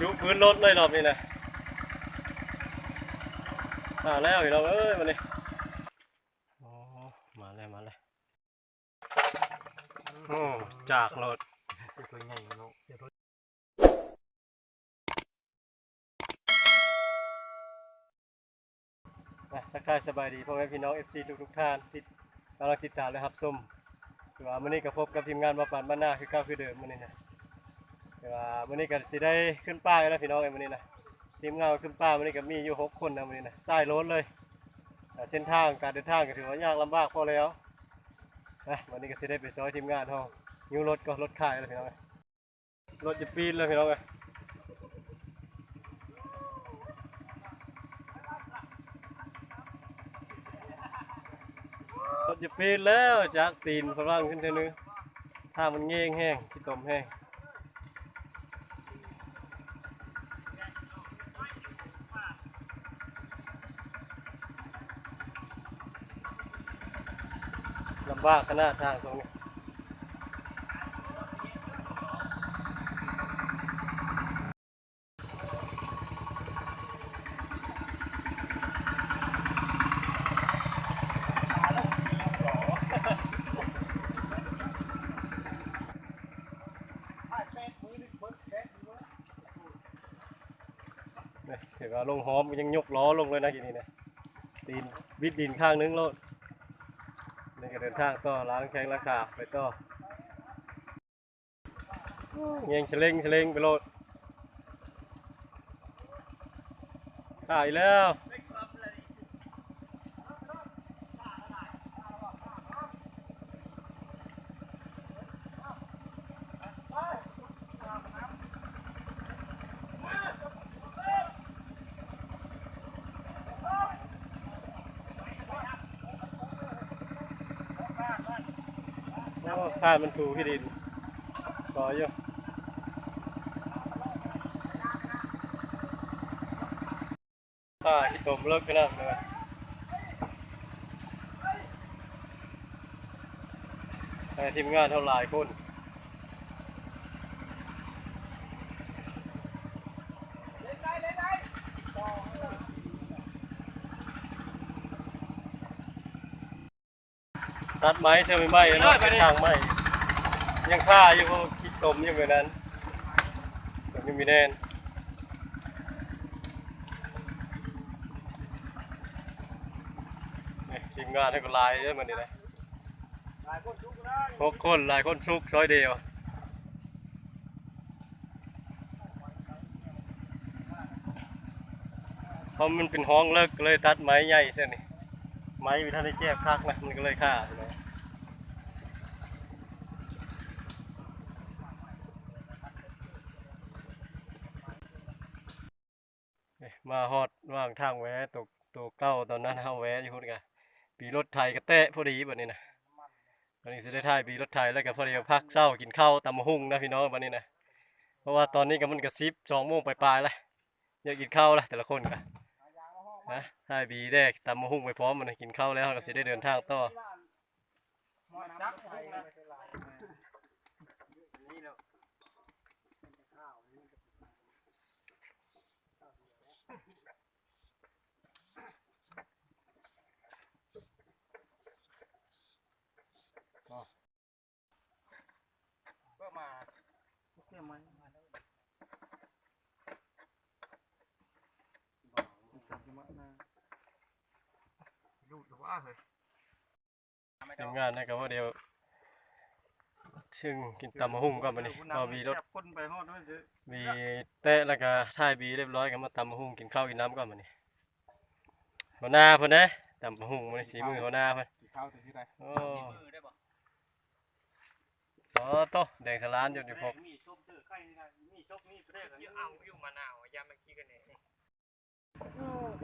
จุพื้นรถเลยรอบนี้นะมาแล้วอีกเราเอ้ยมาเลยโอ้มาแล้วมาแล้วโอ้จากรถตัวใหญ่เนาะนะทักทายสบายดีพ่อแม่พี่น้อง FC ทุกทุกท่านที่กำลังติดตามและรับชมคือว่ามื้อนี้ก็พบกับทีมงานมาปานบ้านหน้าคือเก่าคือเดิมมื้อนี้นะ คือว่ามื้อนี้ก็สิได้ขึ้นป้ายแล้วพี่น้องไอ้มื้อนี้นะทีมงานขึ้นป้ายมื้อนี้ก็มีอยู่หกคนนะมื้อนี้นะสายรถเลยแต่เส้นทางการเดินทางก็ถือว่ายากลำบากพอแล้วนะวันนี้ก็สิได้ไปซอยทีมงานเฮายูรถก็รถค่ายแล้วพี่น้องเอ้ยรถจะปีนแล้วพี่น้องเอ้ยรถจะปีนแล้วจากตีนพลังขึ้นเท่านึงถ้ามันเงี้ยงแห้งที่ตมแห้ง ลำบาขนาดทางตรงนี้ถือว่าลงหอมยังยกล้อลงเลยนะทีนี้นะตีนวิดดินข้างนึงแล้ว เดินทางต่อล้างแข้งล้างขาไปต่อเงี้ยงเฉลงเฉลงไปโลดตายแล้ว ท่ามันถูที่ดินต่ออยู่ข้าที่ตมเลิกขนาดเลยแต่ทีมงานเท่าหลายคน ตัดไม้เชื่อไม่ไหมเนาะเป็นทางไม้ยังฆ่าอยู่พวกคิดตมอยู่เหมือนนั้นแต่ไม่มีแน่นนี่ทีมงานให้ก็หลายเด้อมันนี่นะหกคนหลายคนชุกซอยเดียวเพราะมันเป็นห้องเลิกก็เลยตัดไม้ใหญ่เส้นนี่ ไม้วิธานได้แจบคักนะมันก็เลยฆ่าเนาะเอ้ยมาฮอดว่างทางแวะตกตัวเก้าตอนนั้นเฮาแวะอยู่พุ่นกะปีรถไทยก็แตะพอดีแบัดนี้นะวันนี้สิได้ถ่ายปีรถไทยแล้วก็พอดีพักเช้ากินข้าวตำมะฮุ่งนะพี่น้องบัดนี้นะเพราะว่าตอนนี้ก็มันก็สิบสองโมงปลายๆแล้วอยากกินข้าวละแต่ละคนกะ นะถ่ายบีแรกตำมะฮุ่งไปพร้อมมันนะกินข้าวแล้วเราก็สิได้เดินทางต่อ ทีมงานนะก็ว่าเดียวซึ่งกินตำมะฮุ่งก่อนบัดนี้เอาบีรถคนไปฮอดด้วยเด้อมีเตะแล้วก็ถ่ายบีเรียบร้อยก็มาตำมะฮุ่งกินข้าวกินน้ำก่อนมานี่หัวหน้าเพิ่นนะตำมะฮุ่งมันสีมือหัวหน้าเพิ่นกินข้าวถึงที่ใดโอ้อ๋อโตะแดงสลานอยู่ในพกมีส้มเจอไข่นี่นะมีส้มมีเปรี้ยวเอาอยู่มะนาว ยาเมื่อกี้กันเนี่ย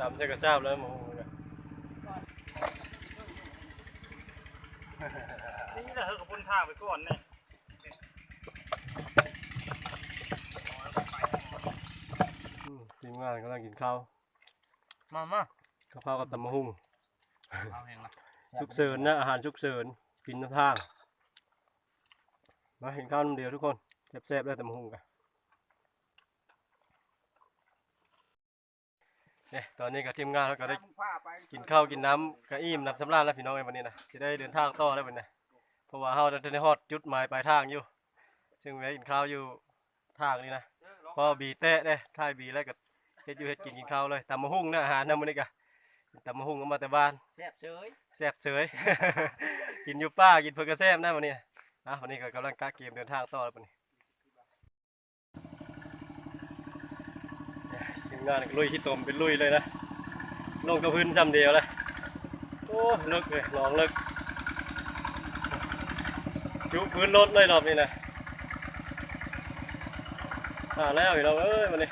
ตำใส่กระซาบแล้วมะฮุ่งก็ นี่แหละเฮากระปุ่นทางไปก่อนเนี่ยอืมทีมงานกำลังกินข้าวมามาข้าวข้าวกับตำมะฮุ่งเอาเองละฉุกเฉินนะอาหารฉุกเฉินกินน้ำทางมาเห็นข้าวน้ำเดียวทุกคนแซ่บๆได้ตำมะฮุ่งกัน เนี่ยตอนนี้ก็ทีมงานเขาก็ได้กินข้าวกินน้ำก็อิ่มน้ำสำราญแล้วพี่น้องไอ้วันนี้นะสิได้เดินทางต่อแล้ววันนี้เพราะว่าเฮาจะได้ฮอดจุดหมายปลายทางอยู่ ซึ่งแวะกินข้าวอยู่ทางนี้นะพอบีแตะเด้ท้ายบีแล้วก็เฮ็ดอยู่เฮ็ดกินกินข้าวเลยตำมะฮุ่งนะอาหารนำมื้อนี้ก็ตำมะฮุ่งเอามาแต่บ้านแซ่บเฉยแซ่บเสยกินอยู่ป้ากินเพิ่นก็แซ่บนะวันนี้อะวันนี้ก็กำลังกะเกมเดินทางต่อแล้ววันนี้ทีม งานลุยขี้ตมเป็นลุยเลยนะลงกับพื้นซ้ำเดียวเลยโอ้เลิกเลยลองเลิกจุพื้นรถเลยรอบนี้นะอ่าแล้วอีกเราเอ้ยวันนี้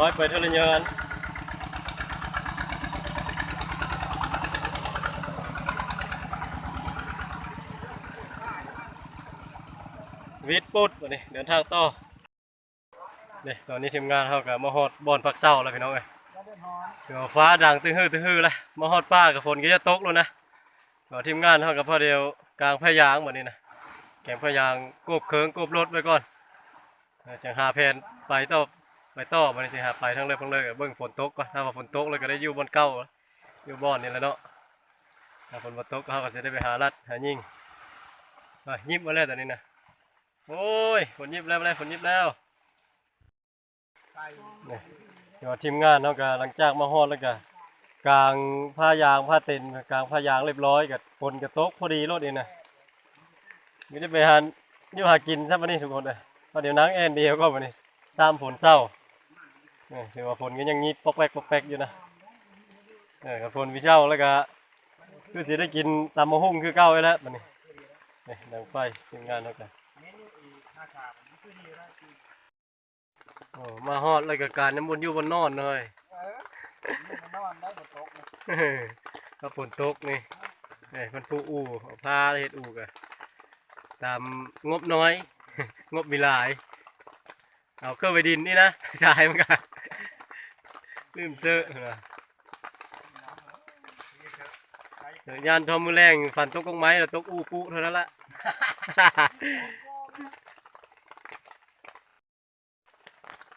ร้อยเปิดเทเลเยิน วิทย์ปุ๊ดวันนี้เดินทางต่อเนี่ยตอนนี้ทีมงานเขากับมาฮอดบอนพักเศร้าแล้วพี่น้องเอ้ยเดี๋ยวฟ้าดังตึ้งฮื้อตึ้งฮื้อเลยมาฮอดป้ากับฝนก็จะตกแล้วนะเดี๋ยวทีมงานเขากับพ่อเดียวกลางพยางแบบนี้นะแกงพยางกบเคิงกบรถไว้ก่อนเออจังหาแผนไปต่อไปต่อมันสิหาไปทั้งเลยทั้งเลยเบิ่งฝนตกก่อนถ้าว่าฝนตกเลยก็ได้อยู่บนเก้าอยู่บ่อนนี่แหละเนาะถ้าฝนบ่ตกเขาก็จะได้ไปหารัดหายิงไปยิบมาแล้วตอนนี้นะ โอ้ยฝนยิบแล้วแล้วฝนยิบแล้วนี่เดี๋ยวทีมงานเนาะก็หลังจากมาฮอดแล้วก็กลางผ้ายางผ้าเต็นกลางผ้ายางเรียบร้อยกับฝนก็ตกพอดีรถนี่นะม่ได้ไปหาอยู่หากินซะบัดนี้ทุกคนเลยพอเดี๋ยวนางแอนเดียวก็บัดนี้ซ้ำฝนเศร้าเนี่ถือว่าฝนก็ยังงีดปอกแปกปอกแปกอยู่นะเออกับฝนวิเช่าแล้วก็คือสิได้กินตำมะฮุ่งคือเก้าไว้แล้วมันนี่นี่ดังไฟทีมงานแล้วกัน โอ้มาฮอดแล้วก็การน้ำบนอยู่บนนอนเลยนอนได้บนต๊ะถ้าฝนตกนี่นี่มันปูอู่เอาผ้าเฮ็ดอู่กันตามงบน้อย งบมีหลาย เอาเครื่องไปดินนี่นะใช่มันกันลืมเสื้อเดี๋ยวยานทอมมือแรงฝันตกกงไม้แล้วตกอู่ปุเท่านั้นละ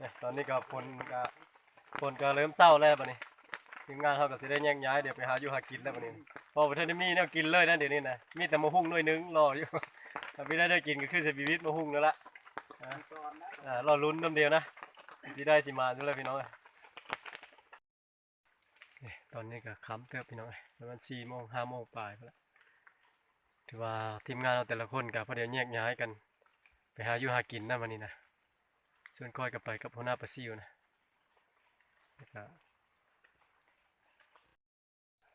เนี่ย ตอนนี้ก็ฝนก็ฝนก็เริ่มเศร้าแล้วบัดนี้ทีมงานเขาก็สิได้แยกย้ายเดี๋ยวไปหาอยู่หากินแล้วบัดนี้พอประเทศนี้มีแนวกินเลยนะเดี๋ยวนี้นะมีแต่มะฮุ่งหน่วยนึงรออยู่ถ้าไม่ได้ได้กินก็คือเสบีวิตมะฮุ่งนั่นละอ่ารอลุ้นน้ำเดียวนะสิได้สิมาดูเลยพี่น้องเอ้ยนี่ตอนนี้ก็ค้ำเติบพี่น้องเอ้ยประมาณสี่โมงห้าโมงปลายไปแล้วถือว่าทีมงานเราแต่ละคนกับพอเดี๋ยวแยกย้ายกัน ไปหาอยู่หากินนะวันนี้นะ ส่วนก้อยกับไปกับหัวหน้าปลาซิวนะแล้วก็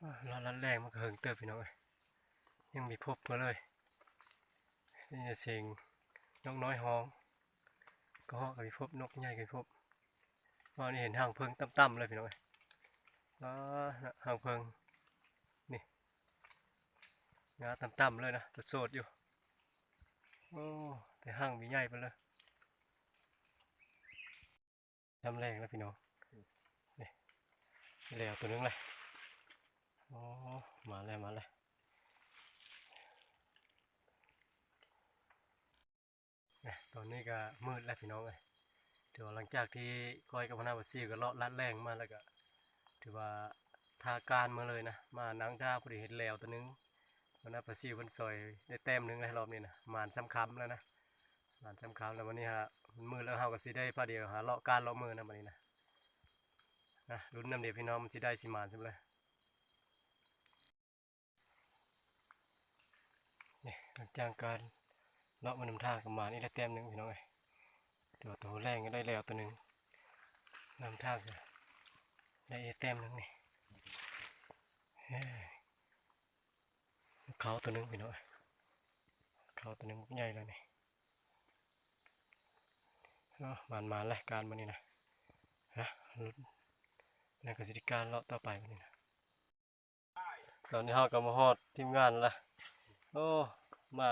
อ่าร้านร้านแรงมันก็เฮิงเติบพี่น้องเอ้ยยังมีพบมาเลยนี่จะเสียงนกน้อยห้อง ก็ฮอกกับพบนกใหญ่กับพบว่านี่เห็นหางเพิงต่ำๆเลยพี่น้องเอ้ยอ่าน่ะหางเพิงนี่งาต่ำๆเลยนะตัวโสดอยู่โอ้แต่หางมีใหญ่ไปเลย ทำแรงแล้วพี่น้องนี่แล้วตัวนึงเลยโอ้มาแล้วมาแล้วเนี่ตอนนี้ก็มืดแล้วพี่น้องเอ้ยถือว่าหลังจากที่ก้อยกับพนาวัซีก็เลาะลัดแรงมาแล้วก็ถือว่าทาการมาเลยนะ มานังท่าพอดีเห็นแล้วตัวนึงพนาวัซีคนซอยได้แต้มหนึงในรอบนี้นะมานซ้ำคำแล้วนะ หมานซ้ำคำแล้ววันนี้ฮะมันมืดแล้วเฮาก็สิได้พาเดียวหาเลาะการเลาะมือนะวันนี้นะนะรุ่นน้ำเดียพี่น้องมันสิได้สิหมานใช่ไหมเลยนี่หลังจากการเลาะมันนำทางกับหมานี่ได้แต้มหนึ่งพี่น้องเอ้ยตัวตัวแรงก็ได้แล้วตัวหนึ่งนำทางก็ได้แต้มหนึ่งนี่เขาตัวหนึ่งพี่น้อยเขาตัวหนึ่งใหญ่แล้วนี่ เนาะมานมาแล้วการมันนี่นะฮะลุ้นแล้วก็สิทธิการเลาะต่อไปมันนี่นะตอนนี้เฮาก็มาฮอดทีมงานละโอ้มา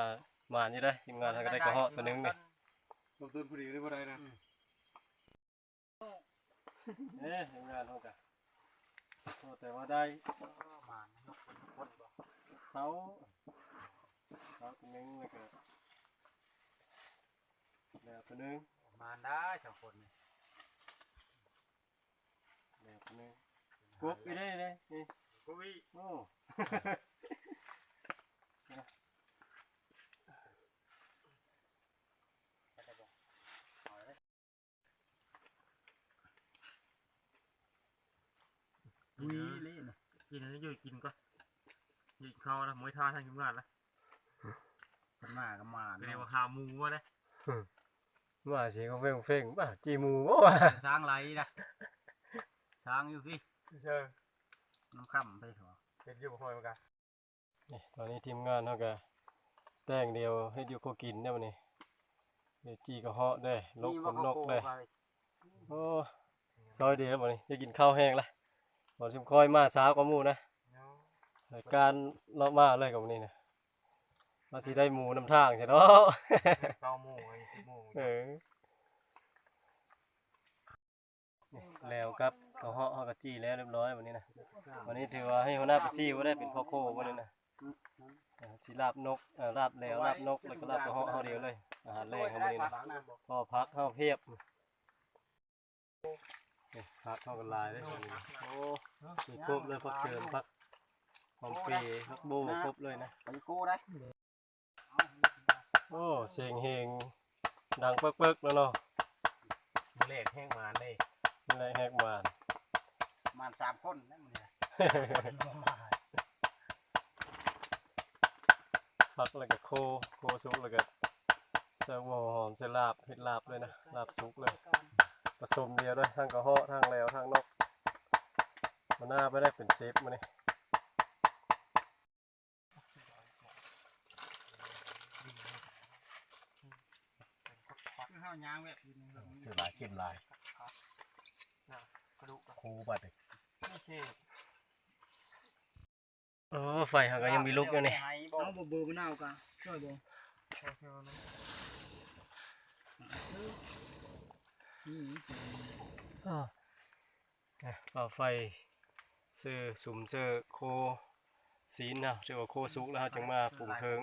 มานี่ได้ทีมงานเฮาก็ได้กระเหาะตัวหนึ่งนี่ลงทุนผู้ดีได้บ่ได้นะเอ๊ะทำงานเขากันโอ้แต่ว่าได้มานนกเป็นคนบ่เขาเขาตัวนึงแล้วก็แล้วตัวนึง มานได้สองคนนี่แล้วตัวนึงกุ๊บอีได้เลยนี่กูวิโอ้ดุยเล่นกินอันนี้อยู่กินก่อนอยู่กินข้าวนะมวยท่าทางกินงานละคนมาก็มานก็เรียกว่าหาหมูวะเนี่ย ว่าสิเขาเฟ่งเฟ่งบ้าจีหมูบ่ว่าช้างไรนะช้างอยู่พี่เออน้ำค่ำไปเถอะเป็นอยู่บ่ค่อยเหมือนกันนี่ตอนนี้ทีมงานเฮาก็แต่งเดียวให้อยู่พอกินได้บ่นี่เดี๋ยวจี้ก็เหาะได้ลกคนนกได้โอ้ซอยเดียวบ่นี่จะกินข้าวแห้งละบ่ชิมคอยมาช้ากว่าหมู่นะรายการเลาะมาเลยกับมื้อนี้นะ ว่าสิได้หมูนำทางใช่เนาะเก้าโมงไอ้สิบโมงเออนี่แล้วครับก็เหาะเฮาก็จี้แล้วเรียบร้อยวันนี้นะวันนี้ถือว่าให้หัวหน้าไปซี่ว่าได้เป็นพ่อโควันนี้นะเออสิลาบนกเอ่อลาบแล้วลาบนกแล้วก็ลาบกระเหาะเฮาเดียวเลยอาหารแรงของมื้อนี้นะพอพักเข้าเพียบนี่พักเข้ากันลายเลยวันนี้นะโอ้มีครบเลยพักเสริมพักหอมเปรย์พักโบครบเลยนะไปกู้ได้ โอ้เสียงเฮงดังเปิ๊กๆแล้วเนาะเลขแห้งมาเลยนี่แหละแฮกมาน มานสามคนนั่นมันเนี่ยพักแล้วก็โค โคสุกแล้วก็เสิร์ฟหัวหอมเสลาบเห็ดลาบเลยนะ ลาบสุกเลย ผสมเดียวด้วยทั้งกระเหาะทั้งแล้วทั้งนกมันน่าไม่ได้เป็นเซฟมาเนี่ย คือข้าวยางแบบนี้นะ คือลายเข้มลายคูบัดเลย โอ้ไฟเขาก็ยังมีลุกอยู่นี่เอาบ่เบอร์มะนาวกันช่วยบ่นี่อ่าเนี่ยต่อไฟเสื้อสุมเสื้อโคสีนนะเรียกว่าโคสุกแล้วเราจึงมาปรุงเทิง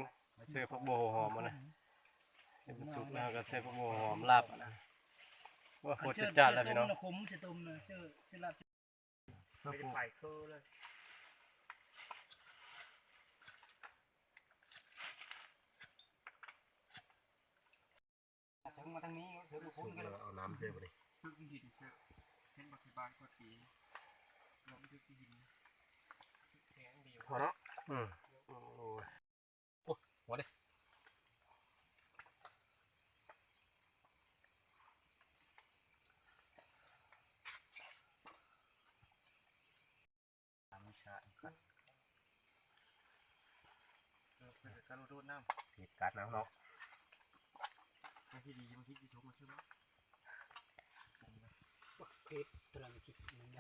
เสื้อพักโบหอมมานะเสื้อสุกแล้วก็เสื้อพักโบหอมลาบอะนะว่าโคตรจัดจ้านแล้วพี่น้องขมจะต้มนะเชื่อเชื่อลาบไม่ได้ไข่เคอเลย ถึงมาทางนี้เดี๋ยวดูพุ่นกันเอาน้ำเจอไปเลยซึ่งหินเชื่อเห็นบักบานก็ตีลงไปที่หินพอเนาะอืมหัวดิการรูดน้ผิดกัดนะเนาะำบางทีดีบางทีดีทุกมาใช่ไหมเพชรกำลังคิดมันไ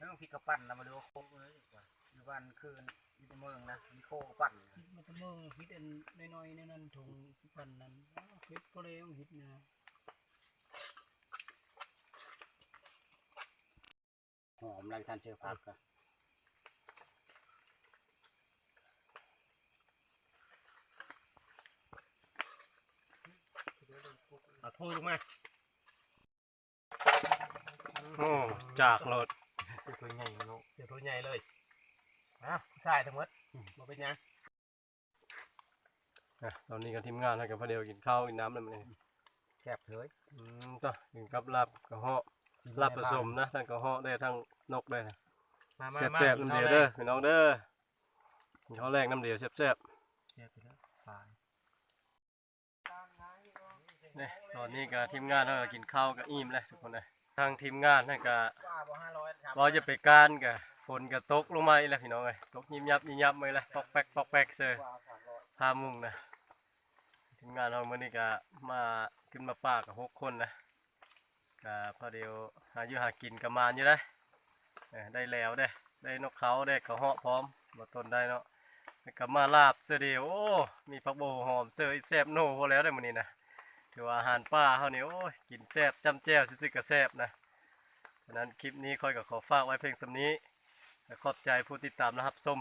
ด้ แล้วบางทีก็ปั่นนะมาดูโค้งเลยดีกว่าอยู่บ้านคืนอยู่ในเมืองนะมีโค้งปั่นมันจะมือฮิตอันน้อยๆในนั้นถุงสิบพันนั้นอ้าวฮิตก็เลยต้องฮิตนะหอมอะไรท่านเจอผักกันเอาถ้วยลงมา โอ้จากรถ ถ้วยใหญ่เนาะเดี๋ยวถ้วยใหญ่เลยอะใส่ทั้งหมดมาเป็นยังอะตอนนี้ก็ทีมงานให้กับพอเดียวกินข้าวกินน้ำเลยมันนี่แคบเถยอืมจ้ะกินกับลาบกระเหาะลาบผสมนะทั้งกระเหาะได้ทั้งนกได้นะมามาแซ่บๆน้ำเดียวเด้อพี่น้องเด้อกินข้าวแรกน้ำเดียวแซ่บแซ่บไปแล้วตายๆนี่ตอนนี้ก็ทีมงานเราก็กินข้าวก็อิ่มเลยทุกคนเลย ทางทีมงานให้ก็ว่าบ่ห้าร้อยเราจะไปการก็ฝนก็ตกลงมาอีกแล้วพี่น้องเอ้ยตกยิบยับยิบยับมาเลยปอกแป๊กปอกแป๊กเซอร์พามุ่งนะทีมงานเราเมื่อนี้ก็มาขึ้นมาป่ากับหกคนนะก็พอเดียวหาอยู่หากินกับมานอยู่ได้อเอ้ยได้แล้วได้ได้นกเขาได้กระเหาะพร้อมบ่ต้นได้เนาะแล้วก็มาลาบเสอเดียวโอ้มีผักโบหอมเสืออีแซ่บโน่พอแล้วได้อมื้อนี้นะ ถือว่าอาหารป่าเขานี่โอ้ยกินแซ่บจำแจ้วซิซิกระแซ่บนะฉะนั้นคลิปนี้ค่อยกับขอฝากไว้เพียงสำนี้ขอบใจผู้ติดตามนะครับส้ม